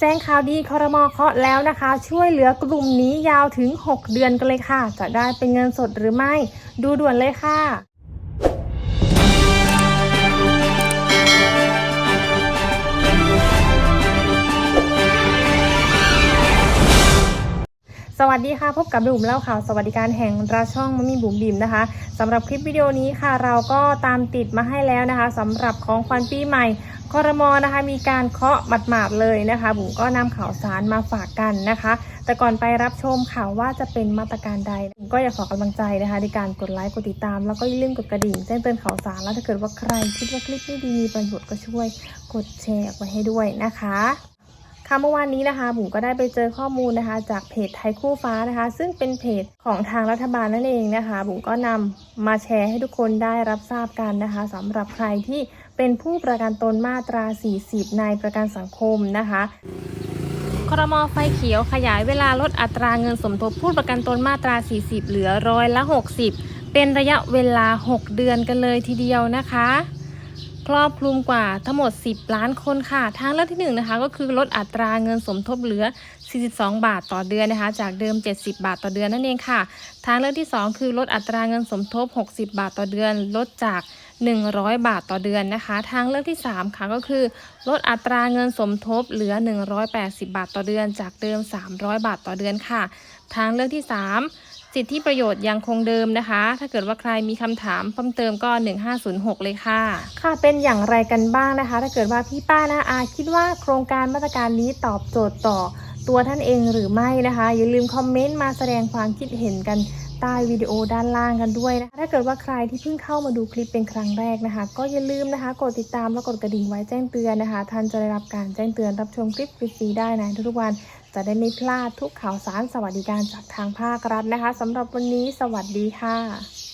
แจ้งข่าวดีคอรมอเคาะแล้วนะคะ ช่วยเหลือกลุ่มนี้ยาวถึง 6 เดือนกันเลยค่ะ จะได้เป็นเงินสดหรือไม่ ดูด่วนเลยค่ะสวัสดีค่ะพบกับบุ๋มเล่าข่าวสวัสดิการแห่งราช่องมมีบุ๋มบิมนะคะสำหรับคลิปวิดีโอนี้ค่ะ เราก็ตามติดมาให้แล้วนะคะสำหรับของขวัญปีใหม่ คอรมอนะคะมีการเคาะหมาดๆเลยนะคะ บุ๋มก็นำข่าวสารมาฝากกันนะคะ แต่ก่อนไปรับชมข่าวว่าจะเป็นมาตรการใดบุ๋มก็อยากขอกำลังใจนะคะในการกดไลค์กดติดตาม แล้วก็อย่าลืมกดกระดิ่งแจ้งเตือนข่าวสารแล้วถ้าเกิดว่าใครคิดว่าคลิปนี้ดีมีประโยชน์ก็ช่วยกดแชร์ออกไปให้ด้วยนะคะ ค่ะเมื่อวานนี้นะคะบุ๋มก็ได้ไปเจอข้อมูลนะคะ จากเพจไทยคู่ฟ้านะคะ ซึ่งเป็นเพจของทางรัฐบาลนั่นเองนะคะ บุ๋มก็นำมาแชร์ให้ทุกคนได้รับทราบกันนะคะสำหรับใครที่เป็นผู้ประกันตนมาตรา 40 ในประกันสังคมนะคะครมไฟเขียวขยายเวลาลดอัตราเงินสมทบผู้ประกันตนมาตรา 40 เหลือร้อยละ 60 เป็นระยะเวลา 6 เดือนกันเลยทีเดียวนะคะ ครอบคลุมกว่าทั้งหมด 10 ล้านคนค่ะ ทางเลือกที่1นงนะคะก็คือลดอัตราเงินสมทบเหลือ 42 บาทต่อเดือนนะคะ จากเดิม 70 บาทต่อเดือนนั่นเองค่ะ ทางเลือกที่ 2 คือลดอัตราเงินสมทบ 60 บาทต่อเดือน ลดจาก 100 บาทต่อเดือนนะคะ ทางเลือกที่ 3 ค่ะก็คือ ลดอัตราเงินสมทบเหลือ 180 บาทต่อเดือน จากเดิม 300 บาทต่อเดือนค่ะ ทางเลือกที่ 3 สิทธิประโยชน์ยังคงเดิมนะคะ ถ้าเกิดว่าใครมีคำถามเพิ่มเติมก็ 1506 เลยค่ะ ค่ะเป็นอย่างไรกันบ้างนะคะ ถ้าเกิดว่าพี่ป้านะอาคิดว่าโครงการมาตรการนี้ตอบโจทย์ต่อตัวท่านเองหรือไม่นะคะ อย่าลืมคอมเมนต์มาแสดงความคิดเห็นกัน ใต้วิดีโอด้านล่างกันด้วยนะคะถ้าเกิดว่าใครที่เพิ่งเข้ามาดูคลิปเป็นครั้งแรกนะคะ ก็อย่าลืมนะคะกดติดตามและกดกระดิ่งไว้แจ้งเตือนนะคะ ท่านจะได้รับการแจ้งเตือนรับชมคลิปฟรีๆได้ในทุกวัน จะได้ไม่พลาดทุกข่าวสารสวัสดิการจากทางภาครัฐนะคะสำหรับวันนี้สวัสดีค่ะ